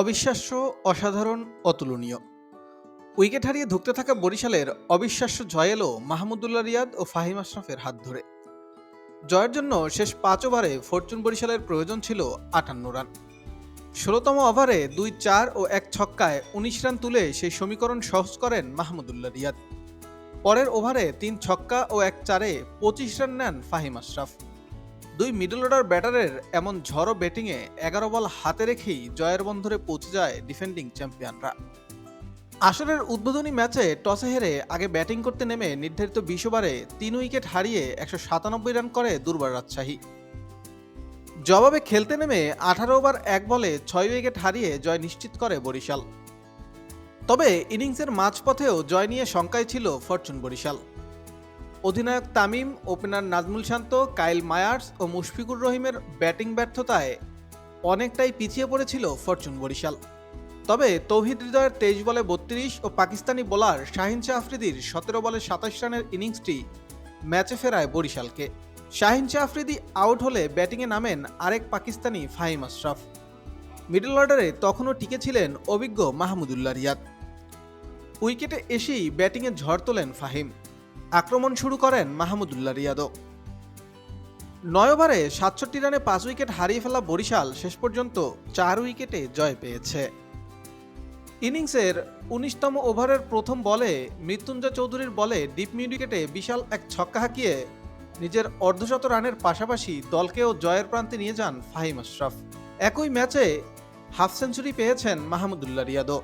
অবিশ্বাস্য, অসাধারণ, অতুলনীয়। উইকেট হারিয়ে ধুঁকতে থাকা বরিশালের অবিশ্বাস্য জয় এলো মাহমুদুল্লাহ রিয়াদ ও ফাহিম আশরাফের হাত ধরে। জয়ের জন্য শেষ পাঁচ ওভারে ফরচুন বরিশালের প্রয়োজন ছিল আটান্ন রান। ষোলোতম ওভারে দুই চার ও এক ছক্কায় উনিশ রান তুলে সেই সমীকরণ সহজ করেন মাহমুদুল্লাহ রিয়াদ। পরের ওভারে তিন ছক্কা ও এক চারে পঁচিশ রান নেন ফাহিম আশরাফ। দুই মিডল অর্ডার ব্যাটারের এমন ঝড়ো ব্যাটিংয়ে এগারো বল হাতে রেখেই জয়ের বন্ধরে পৌঁছে যায় ডিফেন্ডিং চ্যাম্পিয়নরা আসরের উদ্বোধনী ম্যাচে টসে হেরে আগে ব্যাটিং করতে নেমে নির্ধারিত বিশ ওভারে তিন উইকেট হারিয়ে একশো সাতানব্বই রান করে দুর্বার রাজশাহী। জবাবে খেলতে নেমে আঠারো ওভার এক বলে ছয় উইকেট হারিয়ে জয় নিশ্চিত করে বরিশাল। তবে ইনিংসের মাঝপথেও জয় নিয়ে শঙ্কায় ছিল ফরচুন বরিশাল। অধিনায়ক Tamim, opener Najmul Shanto Kyle Mayers ও মুশফিকুর রহিমের ব্যাটিং ব্যর্থতায় অনেকটাই পিছিয়ে পড়েছিল ফরচুন বরিশাল। তবে তৌহিদ হৃদয়ের তেইশ বলে বত্রিশ ও পাকিস্তানি বোলার শাহিন শাহ আফ্রিদির সতেরো বলে সাতাশ রানের ইনিংসটি ম্যাচে ফেরায় বরিশালকে। শাহিন শাহ আফ্রিদি আউট হলে ব্যাটিংয়ে নামেন আরেক পাকিস্তানি ফাহিম আশরাফ। মিডল অর্ডারে তখনও টিকে ছিলেন অভিজ্ঞ মাহমুদুল্লাহ রিয়াদ। উইকেটে এসেই ব্যাটিংয়ে ঝড় তোলেন ফাহিম। আক্রমণ শুরু করেন মাহমুদুল্লাহ রিয়াদও নয় ওভারে সাতষট্টি রানে পাঁচ উইকেট হারিয়ে ফেলা বরিশাল শেষ পর্যন্ত চার উইকেটে জয় পেয়েছে। ইনিংসের উনিশতম ওভারের প্রথম বলে মৃত্যুঞ্জয় চৌধুরীর বলে ডিপ মিড উইকেটে বিশাল এক ছক্কা হাঁকিয়ে নিজের অর্ধশত রানের পাশাপাশি দলকেও জয়ের প্রান্তে নিয়ে যান ফাহিম আশরাফ। একই ম্যাচে হাফ সেঞ্চুরি পেয়েছেন মাহমুদুল্লাহ রিয়াদও